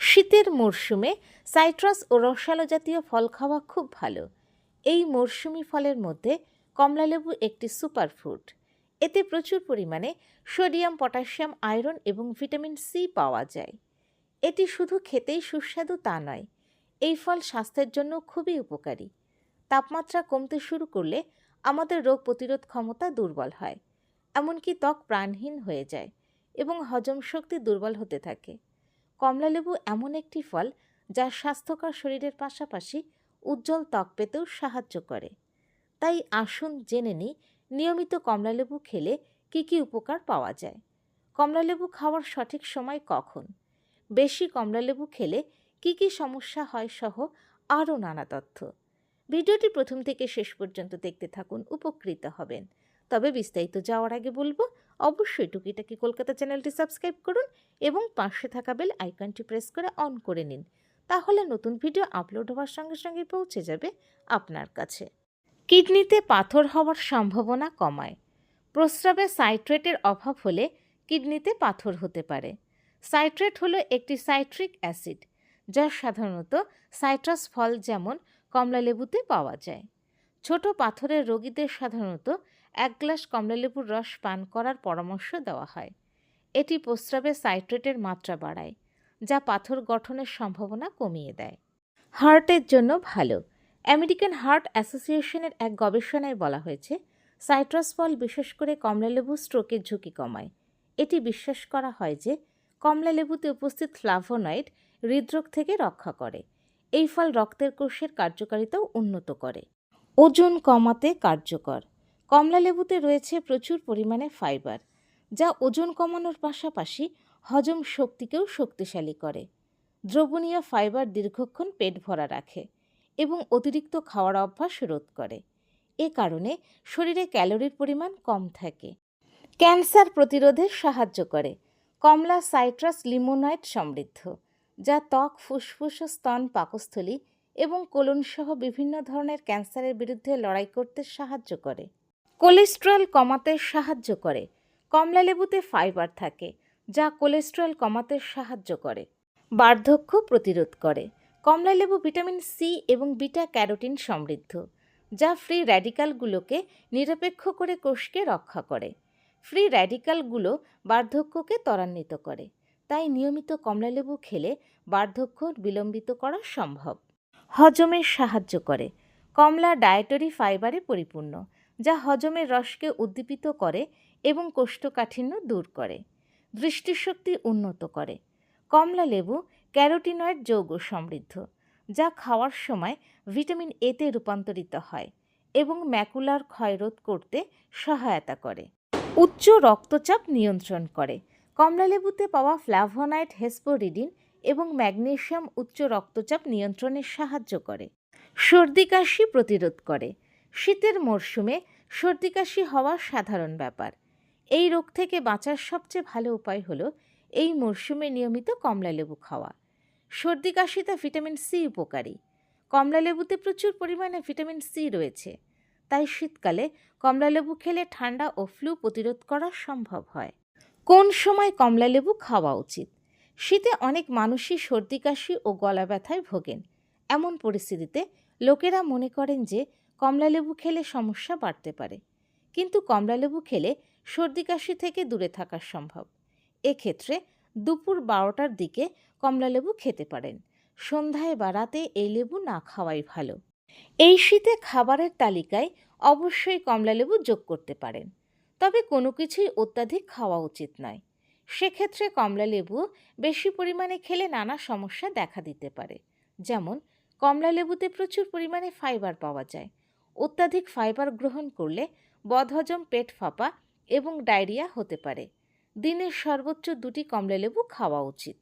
শীতের মরশুমে সাইট্রাস ও রসালো জাতীয় ফল খাওয়া খুব ভালো। এই মরশুমি ফলের মধ্যে কমলালেবু একটি সুপার সুপারফুড। এতে প্রচুর পরিমাণে সোডিয়াম, পটাশিয়াম, আয়রন এবং ভিটামিন সি পাওয়া যায়। এটি শুধু খেতেই সুস্বাদু তা নয়, এই ফল স্বাস্থ্যের জন্য খুবই উপকারী। তাপমাত্রা কমতে শুরু করলে আমাদের রোগ প্রতিরোধ ক্ষমতা দুর্বল হয়। এমনকি ত্বক প্রাণহীন হয়ে যায় এবং হজম শক্তি দুর্বল হতে থাকে। কমলালেবু এমন একটি ফল যা স্বাস্থ্যকর শরীরের পাশাপাশি উজ্জ্বল ত্বক পেতেও সাহায্য করে। তাই আসুন জেনে নিই, নিয়মিত কমলালেবু খেলে কী কী উপকার পাওয়া যায়? কমলালেবু খাওয়ার সঠিক সময় কখন? বেশি কমলালেবু খেলে কী কী সমস্যা হয় সহ আরও নানা তথ্য। ভিডিওটি প্রথম থেকে শেষ পর্যন্ত দেখতে থাকুন, উপকৃত হবেন। তবে বিস্তারিত যাওয়ার আগে বলব, অবশ্যই টুকিটাকি কলকাতা চ্যানেলটি সাবস্ক্রাইব করুন এবং পাশে থাকা বেল আইকনটি প্রেস করে অন করে নিন। তাহলে নতুন ভিডিও আপলোড হওয়ার সঙ্গে সঙ্গে পৌঁছে যাবে আপনার কাছে। কিডনিতে পাথর হওয়ার সম্ভাবনা কমায়। প্রস্রাবে সাইট্রেটের অভাব হলে কিডনিতে পাথর হতে পারে। সাইট্রেট হলো একটি সাইট্রিক অ্যাসিড, যা সাধারণত সাইট্রাস ফল যেমন কমলালেবুতে পাওয়া যায়। ছোট পাথরের রোগীদের সাধারণত এক গ্লাস কমলালেবুর রস পান করার পরামর্শ দেওয়া হয়। এটি প্রস্রাবে সাইট্রেটের মাত্রা বাড়ায়, যা পাথর গঠনের সম্ভাবনা কমিয়ে দেয়। হার্টের জন্য ভালো। আমেরিকান হার্ট অ্যাসোসিয়েশনের এক গবেষণায় বলা হয়েছে, সাইট্রাস ফল বিশেষ করে কমলালেবু স্ট্রোকের ঝুঁকি কমায়। এটি বিশ্বাস করা হয় যে, কমলালেবুতে উপস্থিত ফ্লাভোনয়েড হৃদরোগ থেকে রক্ষা করে। এই ফল রক্তের কোষের কার্যকারিতাও উন্নত করে। ওজন কমাতে কার্যকর। কমলালেবুতে রয়েছে প্রচুর পরিমাণে ফাইবার, যা ওজন কমানোর পাশাপাশি হজম শক্তিকেও শক্তিশালী করে। দ্রবণীয় ফাইবার দীর্ঘক্ষণ পেট ভরা রাখে এবং অতিরিক্ত খাওয়ার অভ্যাস রোধ করে। এ কারণে শরীরে ক্যালোরির পরিমাণ কম থাকে। ক্যান্সার প্রতিরোধে সাহায্য করে। কমলা সাইট্রাস লিমোনয়েড সমৃদ্ধ, যা ত্বক, ফুসফুস স্তন পাকস্থলী এবং কোলনসহ বিভিন্ন ধরনের ক্যান্সারের বিরুদ্ধে লড়াই করতে সাহায্য করে। কোলেস্ট্রল কমাতে সাহায্য করে। কমলালেবুতে ফাইবার থাকে, যা কোলেস্ট্রল কমাতে সাহায্য করে। বার্ধক্য প্রতিরোধ করে। কমলালেবু ভিটামিন সি এবং বিটা ক্যারোটিন সমৃদ্ধ, যা ফ্রি র্যাডিক্যালগুলোকে নিরপেক্ষ করে কোষকে রক্ষা করে। ফ্রি র্যাডিক্যালগুলো বার্ধক্যকে ত্বরান্বিত করে, তাই নিয়মিত কমলালেবু খেলে বার্ধক্য বিলম্বিত করা সম্ভব। হজমে সাহায্য করে। কমলা ডায়েটরি ফাইবারে পরিপূর্ণ, যা হজমের রসকে উদ্দীপিত করে এবং কোষ্ঠকাঠিন্য দূর করে, দৃষ্টিশক্তি উন্নত করে। কমলা লেবু ক্যারোটিনয়েড যৌগ সমৃদ্ধ, যা খাওয়ার সময় ভিটামিন এতে রূপান্তরিত হয় এবং ম্যাকুলার ক্ষয়রোধ করতে সহায়তা করে। উচ্চ রক্তচাপ নিয়ন্ত্রণ করে। কমলালেবুতে পাওয়া ফ্ল্যাভোনাইট হেসপোরিডিন এবং ম্যাগনেশিয়াম উচ্চ রক্তচাপ নিয়ন্ত্রণে সাহায্য করে। সর্দি কাশি প্রতিরোধ করে। শীতের মরশুমে সর্দি কাশি হওয়া সাধারণ ব্যাপার। এই রোগ থেকে বাঁচার সবচেয়ে ভালো উপায় হলো এই মরশুমে নিয়মিত কমলালেবু খাওয়া। সর্দি কাশিতে ভিটামিন সি উপকারী। কমলালেবুতে প্রচুর পরিমাণে ভিটামিন সি রয়েছে। তাই শীতকালে কমলালেবু খেলে ঠান্ডা ও ফ্লু প্রতিরোধ করা সম্ভব হয়। কোন সময় কমলালেবু খাওয়া উচিত? শীতে অনেক মানুষই সর্দি, কাশি ও গলা ব্যথায় ভোগেন। এমন পরিস্থিতিতে লোকেরা মনে করেন যে কমলালেবু খেলে সমস্যা বাড়তে পারে। কিন্তু কমলালেবু খেলে সর্দি, কাশি থেকে দূরে থাকা সম্ভব। এক্ষেত্রে দুপুর বারোটার দিকে কমলালেবু খেতে পারেন। সন্ধ্যায় বা রাতে এই লেবু না খাওয়াই ভালো। এই শীতে খাবারের তালিকায় অবশ্যই কমলালেবু যোগ করতে পারেন। তবে কোনো কিছুই অত্যাধিক খাওয়া উচিত নয়। সেক্ষেত্রে কমলালেবু বেশি পরিমাণে খেলে নানা সমস্যা দেখা দিতে পারে। যেমন কমলালেবুতে প্রচুর পরিমাণে ফাইবার পাওয়া যায়। অত্যাধিক ফাইবার গ্রহণ করলে বদহজম পেট ফাঁপা এবং ডায়রিয়া হতে পারে। দিনের সর্বোচ্চ দুটি কমলালেবু খাওয়া উচিত।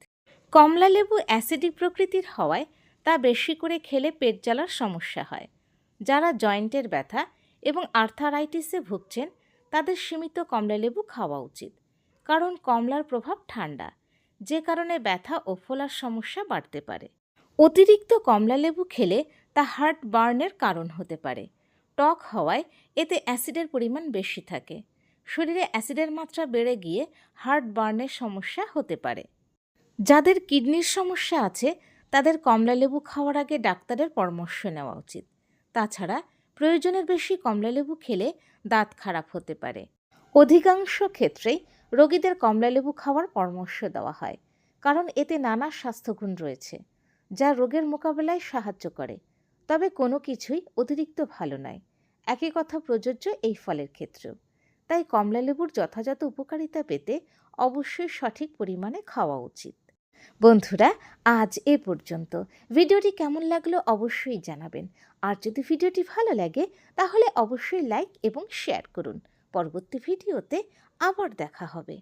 কমলালেবু অ্যাসিডিক প্রকৃতির হওয়ায় তা বেশি করে খেলে পেট জ্বালার সমস্যা হয়। যারা জয়েন্টের ব্যথা এবং আর্থারাইটিসে ভুগছেন, তাদের সীমিত কমলালেবু খাওয়া উচিত। কারণ কমলার প্রভাব ঠান্ডা, যে কারণে ব্যথা ও ফোলার সমস্যা বাড়তে পারে। অতিরিক্ত কমলালেবু খেলে তা হার্ট বার্নের কারণ হতে পারে। টক হওয়ায় এতে অ্যাসিডের পরিমাণ বেশি থাকে। শরীরে অ্যাসিডের মাত্রা বেড়ে গিয়ে হার্ট বার্নের সমস্যা হতে পারে। যাদের কিডনির সমস্যা আছে, তাদের কমলালেবু খাওয়ার আগে ডাক্তারের পরামর্শ নেওয়া উচিত। তাছাড়া প্রয়োজনের বেশি কমলালেবু খেলে দাঁত খারাপ হতে পারে। অধিকাংশ ক্ষেত্রেই রোগীদের কমলালেবু খাওয়ার পরামর্শ দেওয়া হয়, কারণ এতে নানা স্বাস্থ্যগুণ রয়েছে, যা রোগের মোকাবেলায় সাহায্য করে। তবে কোনো কিছুই অতিরিক্ত ভালো নয়। একই কথা প্রযোজ্য এই ফলের ক্ষেত্রেও। তাই কমলালেবুর যথাযথ উপকারিতা পেতে অবশ্যই সঠিক পরিমাণে খাওয়া উচিত। বন্ধুরা, আজ এ পর্যন্ত। ভিডিওটি কেমন লাগল অবশ্যই জানাবেন। আর যদি ভিডিওটি ভালো লাগে, তাহলে অবশ্যই লাইক এবং শেয়ার করুন। পরবর্তী ভিডিওতে আবার দেখা হবে।